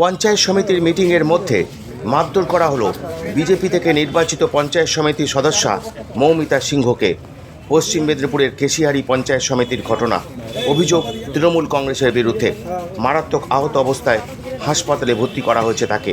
পঞ্চায়েত সমিতির মিটিংয়ের মধ্যে মারধর করা হলো। বিজেপি থেকে নির্বাচিত পঞ্চায়েত সমিতির সদস্যা মৌমিতা সিংহকে। পশ্চিম মেদিনীপুরের কেশিয়ারি পঞ্চায়েত সমিতির ঘটনা। অভিযোগ, তৃণমূল কংগ্রেসের বিরুদ্ধে। মারাত্মক আহত অবস্থায় হাসপাতালে ভর্তি করা হয়েছে তাকে।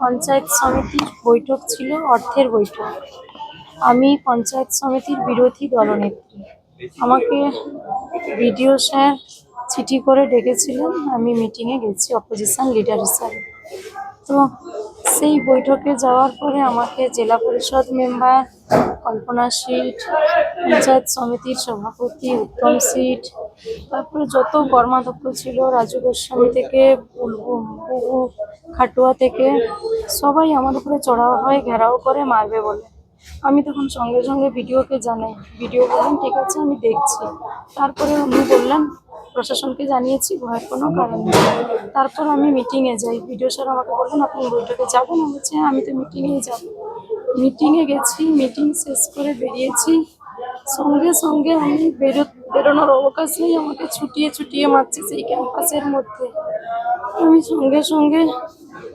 পঞ্চায়েত সমিতির বৈঠক ছিল, অর্থের বৈঠক। আমি পঞ্চায়েত সমিতির বিরোধী দলনেত্রী। আমাকে বিডিও স্যার চিঠি করে ডেকেছিলেন, আমি মিটিংয়ে গেছি অপোজিশন লিডার হিসাবে। তো সেই বৈঠকে যাওয়ার পরে আমাকে জেলা পরিষদ মেম্বার, কল্পনা সিট পঞ্চায়েত সমিতির সভাপতি, উত্তম সিট তারপরে যত কর্মাধ্যক্ষ ছিল, রাজু গোস্বামী থেকে বুবু খাটুয়া থেকে, সবাই আমার উপরে চড়াও হয়, ঘেরাও করে, মারবে বলে। আমি তখন সঙ্গে সঙ্গে ভিডিওকে জানাই, ভিডিও বললেন ঠিক আছে, আমি দেখছি। তারপরে উনি বললেন প্রশাসনকে জানিয়েছি ভয়ের কোনো কারণ নেই। তারপর আমি মিটিংয়ে যাই। ভিডিও স্যার আমাকে বললেন আপনি বৈঠকে যাবেন? আমি বলছি "হ্যাঁ, আমি তো মিটিংয়েই যাব। মিটিংয়ে গেছি মিটিং শেষ করে বেরিয়েছি। সঙ্গে সঙ্গে আমি বেরো বেরোনোর অবকাশ নেই আমাকে ছুটিয়ে ছুটিয়ে মারছে সেই ক্যাম্পাসের মধ্যে। আমি সঙ্গে সঙ্গে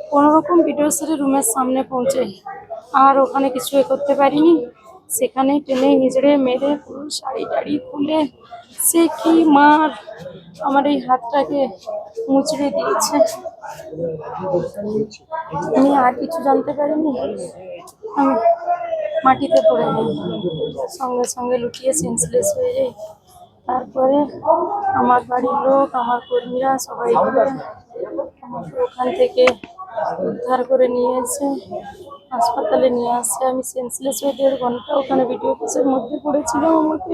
কোনোরকম ভিডিও স্যারের রুমের সামনে পৌঁছাই আর ওখানে কিছু এ করতে পারিনি। সেখানে টেনে হিজড়ে মেরে পুরো শাড়ি টাড়ি খুলে সে কি মার? আমার এই হাতটাকে মুচড়ে দিয়েছে। আমি আর কিছু জানতে পারিনি। আমি মাটিতে পড়ে যাই সঙ্গে সঙ্গে লুটিয়ে সেন্সলেস হয়ে যাই। তারপরে আমার বাড়ির লোক, আমার কর্মীরা সবাই আমাকে ওখান থেকে উদ্ধার করে নিয়ে এসে হাসপাতালে নিয়ে আসছে আমি সেন্সলেস হয়ে দেড় ঘণ্টা ওখানে ভিডিও অফিসের মধ্যে পড়েছিলাম আমাকে।